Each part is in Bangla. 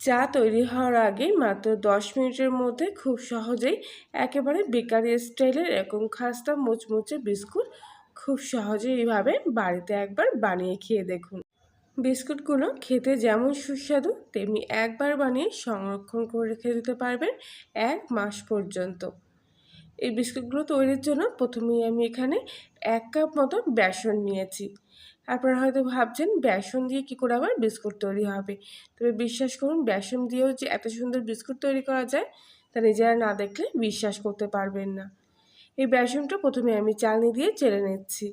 চা তৈরি হওয়ার আগে মাত্র দশ মিনিটের মধ্যে খুব সহজেই একেবারে বেকারি স্টাইলের এরকম খাস্তা মুচমুচে বিস্কুট খুব সহজেই এইভাবে বাড়িতে একবার বানিয়ে খেয়ে দেখুন। বিস্কুটগুলো খেতে যেমন সুস্বাদু, তেমনি একবার বানিয়ে সংরক্ষণ করে রেখে দিতে পারবেন এক মাস পর্যন্ত। এই বিস্কুটগুলো তৈরির জন্য প্রথমেই আমি এখানে এক কাপ মতো বেসন নিয়েছি। আপনারা হয়তো ভাবছেন, বেসন দিয়ে কী করে আবার বিস্কুট তৈরি হবে? তবে বিশ্বাস করুন, বেসন দিয়েও যে এত সুন্দর বিস্কুট তৈরি করা যায়, তা নিজেরা না দেখলে বিশ্বাস করতে পারবেন না। এই বেসনটা প্রথমে আমি চালনি দিয়ে চেলে নিচ্ছি।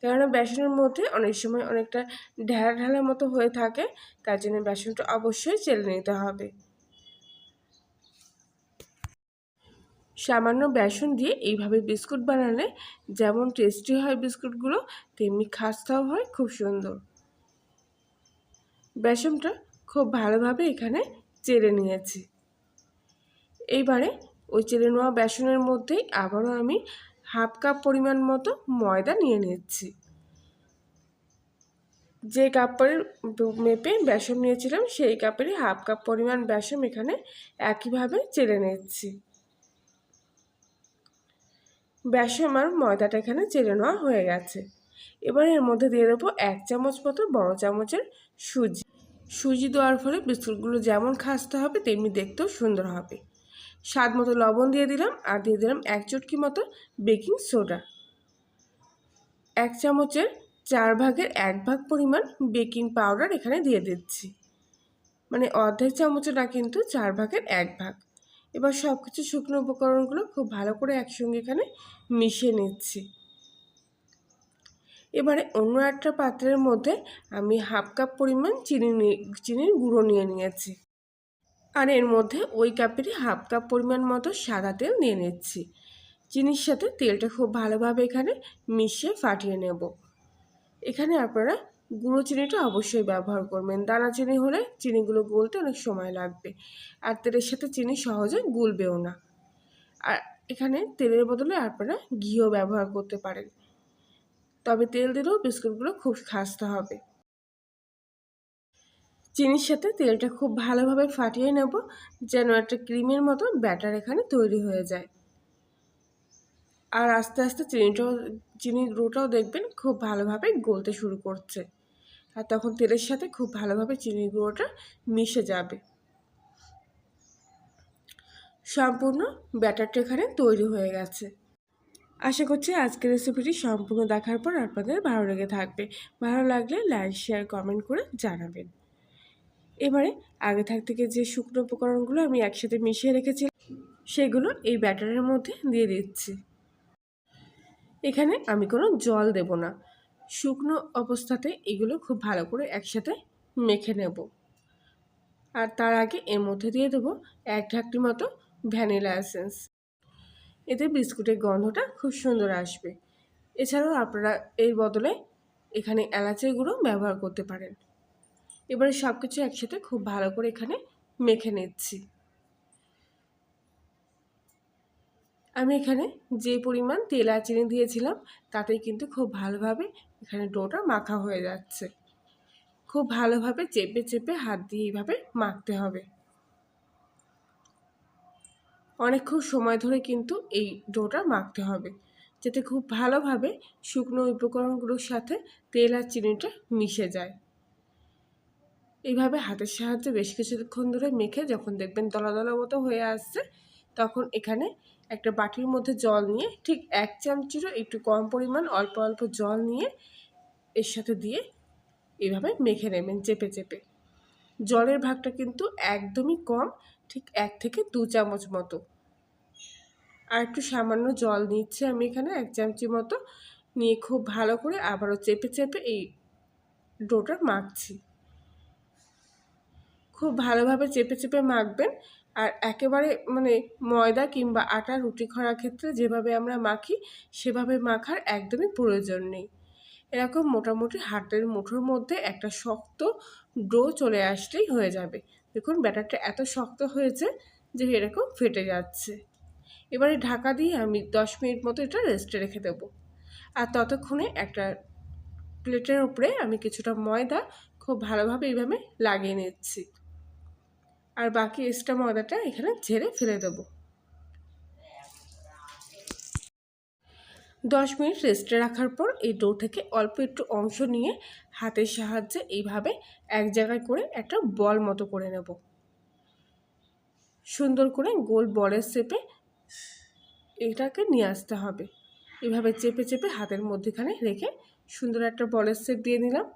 কেননা বেসনের মধ্যে অনেক সময় অনেকটা ঢেলা ঢালা মতো হয়ে থাকে, তার জন্য বেসনটা অবশ্যই চেলে নিতে হবে। সামান্য বেসন দিয়ে এইভাবে বিস্কুট বানালে যেমন টেস্টি হয় বিস্কুটগুলো, তেমনি খাস্তাও হয়, খুব সুন্দর। বেসনটা খুব ভালোভাবে এখানে চেড়ে নিয়েছি। এইবারে ওই চেড়ে নেওয়া বেসনের মধ্যেই আবারও আমি হাফ কাপ পরিমাণ মতো ময়দা নিয়ে নিচ্ছি। যে কাপের মেপে বেসন নিয়েছিলাম, সেই কাপেরই হাফ কাপ পরিমাণ বেসন এখানে একইভাবে চেড়ে নিচ্ছি। বেসন আর ময়দাটা এখানে চেড়ে নেওয়া হয়ে গেছে। এবার এর মধ্যে দিয়ে দেবো এক চামচ মতো বড় চামচের সুজি। সুজি দেওয়ার ফলে বিস্কুটগুলো যেমন খাসতে হবে, তেমনি দেখতেও সুন্দর হবে। স্বাদ মতো লবণ দিয়ে দিলাম আর দিয়ে দিলাম এক চটকি মতো বেকিং সোডা। এক চামচের চার ভাগের এক ভাগ পরিমাণ বেকিং পাউডার এখানে দিয়ে দিচ্ছি। মানে অর্ধেক চামচের না কিন্তু চার ভাগের এক ভাগ। এবার সব কিছু শুকনো উপকরণগুলো খুব ভালো করে একসঙ্গে এখানে মিশিয়ে নিচ্ছি। এবারে অন্য একটা পাত্রের মধ্যে আমি হাফ কাপ পরিমাণ চিনি চিনির গুঁড়ো নিয়ে নিয়েছি। আর এর মধ্যে ওই কাপেরই হাফ কাপ পরিমাণ মতো সাদা তেল নিয়ে নিচ্ছি। চিনির সাথে তেলটা খুব ভালোভাবে এখানে মিশিয়ে ফাটিয়ে নেব। এখানে আপনারা গুঁড়ো চিনিটা অবশ্যই ব্যবহার করবেন। দানা চিনি হলে চিনিগুলো গলতে অনেক সময় লাগবে। আর তেলের সাথে চিনি সহজে গুলবেও না। আর এখানে তেলের বদলে আপনারা ঘিও ব্যবহার করতে পারেন। তবে তেল দিলেও বিস্কুটগুলো খুব খাসতে হবে। চিনির সাথে তেলটা খুব ভালোভাবে ফাটিয়ে নেব, যেন একটা ক্রিমের মতো ব্যাটার এখানে তৈরি হয়ে যায়। আর আস্তে আস্তে চিনিটাও, চিনির গুঁড়োটাও দেখবেন খুব ভালোভাবে গলতে শুরু করছে। আর তখন তেলের সাথে খুব ভালোভাবে চিনির গুঁড়োটা মিশে যাবে। সম্পূর্ণ ব্যাটারটা এখানে তৈরি হয়ে গেছে। আশা করছি আজকের রেসিপিটি সম্পূর্ণ দেখার পর আপনাদের ভালো লেগে থাকবে। ভালো লাগলে লাইক, শেয়ার, কমেন্ট করে জানাবেন। এবারে আগে থাক থেকে যে শুকনো উপকরণগুলো আমি একসাথে মিশিয়ে রেখেছি, সেগুলো এই ব্যাটারের মধ্যে দিয়ে দিচ্ছি। এখানে আমি কোনো জল দেব না। শুকনো অবস্থাতে এগুলো খুব ভালো করে একসাথে মেখে নেব। আর তার আগে এর মধ্যে দিয়ে দেবো এক ঢাকটি মতো ভ্যানিলা এসেন্স। এতে বিস্কুটের গন্ধটা খুব সুন্দর আসবে। এছাড়াও আপনারা এর বদলে এখানে এলাচের গুঁড়ো ব্যবহার করতে পারেন। এবারে সব কিছু একসাথে খুব ভালো করে এখানে মেখে নিচ্ছি। আমি এখানে যে পরিমাণ তেল আর চিনি দিয়েছিলাম, তাতেই কিন্তু খুব ভালোভাবে এখানে ডোটা মাখা হয়ে যাচ্ছে। খুব ভালোভাবে চেপে চেপে হাত দিয়ে এইভাবে মাখতে হবে। অনেকক্ষণ সময় ধরে কিন্তু এই ডোটা মাখতে হবে, যাতে খুব ভালোভাবে শুকনো উপকরণগুলোর সাথে তেল আর চিনিটা মিশে যায়। এইভাবে হাতের সাহায্যে বেশ কিছুক্ষণ ধরে মেখে যখন দেখবেন দলা দলা মতো হয়ে আসছে, তখন এখানে একটা বাটির মধ্যে জল নিয়ে ঠিক এক চামচিরও একটু কম পরিমাণ অল্প অল্প জল নিয়ে এর সাথে দিয়ে এভাবে মেখে নেবেন চেপে চেপে। জলের ভাগটা কিন্তু একদমই কম, ঠিক এক থেকে দু চামচ মতো। আর একটু সামান্য জল নিচ্ছে আমি এখানে এক চামচি মতো। নিয়ে খুব ভালো করে আবারও চেপে চেপে এই ডোটা মাখছি। খুব ভালোভাবে চেপে চেপে মাখবেন। আর একেবারে মানে ময়দা কিংবা আটা, রুটি করার ক্ষেত্রে যেভাবে আমরা মাখি, সেভাবে মাখার একদমই প্রয়োজন নেই। এরকম মোটামুটি হাতের মুঠোর মধ্যে একটা শক্ত ডো চলে আসলেই হয়ে যাবে। দেখুন, ব্যাটারটা এত শক্ত হয়েছে যে এরকম ফেটে যাচ্ছে। এবারে ঢাকা দিয়ে আমি দশ মিনিট মতো এটা রেস্টে রেখে দেব। আর ততক্ষণে একটা প্লেটের উপরে আমি কিছুটা ময়দা খুব ভালোভাবে এইভাবে লাগিয়ে নিচ্ছি। আর বাকি এক্সট্রা ময়দাটা এখানে ঝেড়ে ফেলে দেবো। দশ মিনিট রেস্টে রাখার পর এই ডো থেকে অল্প একটু অংশ নিয়ে হাতের সাহায্যে এইভাবে এক জায়গায় করে একটা বল মতো করে নেব। সুন্দর করে গোল বলের চেপে এটাকে নিয়ে আসতে হবে। এভাবে চেপে চেপে হাতের মধ্যেখানে রেখে সুন্দর একটা বলের সেপ দিয়ে নিলাম।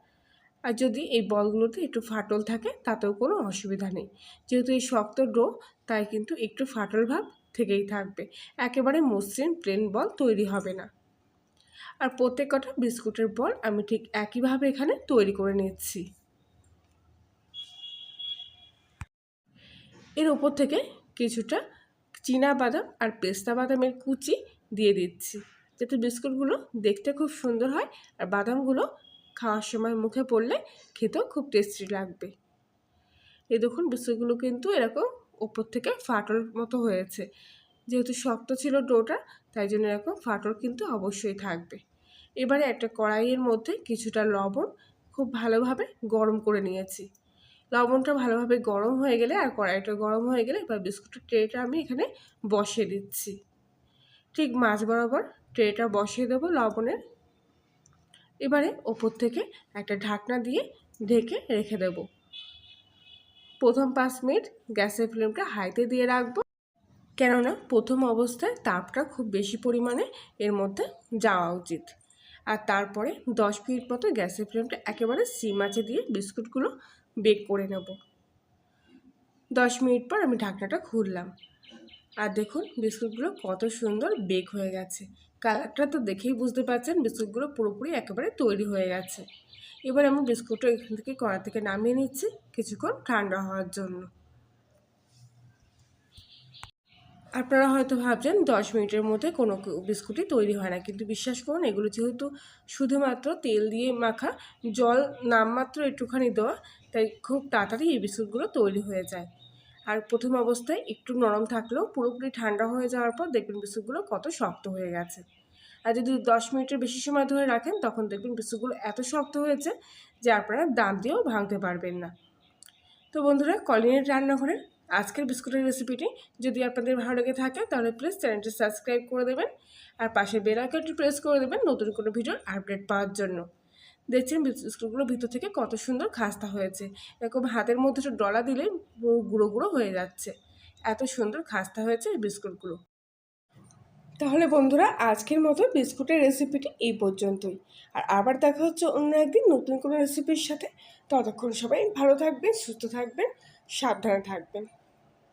আর যদি এই বলগুলোতে একটু ফাটল থাকে, তাতেও কোনো অসুবিধা নেই। যেহেতু এই শক্ত ডো, তাই কিন্তু একটু ফাটল ভাব থেকেই থাকবে। একেবারে মসৃণ প্লেন বল তৈরি হবে না। আর প্রত্যেক কটা বিস্কুটের বল আমি ঠিক একইভাবে এখানে তৈরি করে নিচ্ছি। এর উপর থেকে কিছুটা চীনা বাদাম আর পেস্তা বাদামের কুচি দিয়ে দিচ্ছি। যাতে বিস্কুটগুলো দেখতে খুব সুন্দর হয় আর বাদামগুলো খাওয়ার সময় মুখে পড়লে খেতেও খুব টেস্টি লাগবে। এই দেখুন, বিস্কুটগুলো কিন্তু এরকম ওপর থেকে ফাটল মতো হয়েছে। যেহেতু শক্ত ছিল ডোটা, তাই জন্য এরকম ফাটল কিন্তু অবশ্যই থাকবে। এবারে একটা কড়াইয়ের মধ্যে কিছুটা লবণ খুব ভালোভাবে গরম করে নিয়েছি। লবণটা ভালোভাবে গরম হয়ে গেলে আর কড়াইটা গরম হয়ে গেলে এবার বিস্কুটের ট্রেটা আমি এখানে বসিয়ে দিচ্ছি। ঠিক মাছ বরাবর ট্রেটা বসিয়ে দেবো লবণের। এবারে ওপর থেকে একটা ঢাকনা দিয়ে ঢেকে রেখে দেব। প্রথম পাঁচ মিনিট গ্যাসের ফ্লেমটা হাইতে দিয়ে রাখব। কেননা প্রথম অবস্থায় তাপটা খুব বেশি পরিমাণে এর মধ্যে যাওয়া উচিত। আর তারপরে দশ মিনিট মতো গ্যাসের ফ্লেমটা একেবারে সিম আঁচে দিয়ে বিস্কুটগুলো বেক করে নেব। দশ মিনিট পর আমি ঢাকনাটা খুললাম। আর দেখুন, বিস্কুটগুলো কত সুন্দর বেক হয়ে গেছে। কালারটা তো দেখেই বুঝতে পারছেন, বিস্কুটগুলো পুরোপুরি একেবারে তৈরি হয়ে গেছে। এবার আমি বিস্কুটটা এখান থেকে কড়া থেকে নামিয়ে নিচ্ছি, কিছুক্ষণ ঠান্ডা হওয়ার জন্য। আপনারা হয়তো ভাবছেন, দশ মিনিটের মধ্যে কোনো বিস্কুটই তৈরি হয় না। কিন্তু বিশ্বাস করুন, এগুলো যেহেতু শুধুমাত্র তেল দিয়ে মাখা, জল নামমাত্র একটুখানি দেওয়া, তাই খুব তাড়াতাড়ি এই বিস্কুটগুলো তৈরি হয়ে যায়। আর প্রথম অবস্থায় একটু নরম থাকলেও পুরোপুরি ঠান্ডা হয়ে যাওয়ার পর দেখবেন বিস্কুটগুলো কত শক্ত হয়ে গেছে। আর যদি দশ মিনিটের বেশি সময় ধরে রাখেন, তখন দেখবেন বিস্কুটগুলো এত শক্ত হয়েছে যে আপনারা দাঁত দিয়েও ভাঙতে পারবেন না। তো বন্ধুরা, কলিনের রান্নাঘরের আজকের বিস্কুটের রেসিপিটি যদি আপনাদের ভালো লেগে থাকে, তাহলে প্লিজ চ্যানেলটি সাবস্ক্রাইব করে দেবেন আর পাশে বেল প্রেস করে দেবেন নতুন কোনো ভিডিওর আপডেট পাওয়ার জন্য। দেখছেন বিস্কুটগুলো ভিতর থেকে কত সুন্দর খাস্তা হয়েছে। এরকম হাতের মধ্যে একটু ডলা দিলে গুঁড়ো গুঁড়ো হয়ে যাচ্ছে। এত সুন্দর খাস্তা হয়েছে এই বিস্কুটগুলো। তাহলে বন্ধুরা, আজকের মতো বিস্কুটের রেসিপিটি এই পর্যন্তই। আর আবার দেখা হচ্ছে অন্য একদিন নতুন কোনো রেসিপির সাথে। ততক্ষণ সবাই ভালো থাকবেন, সুস্থ থাকবেন, সাবধানে থাকবেন।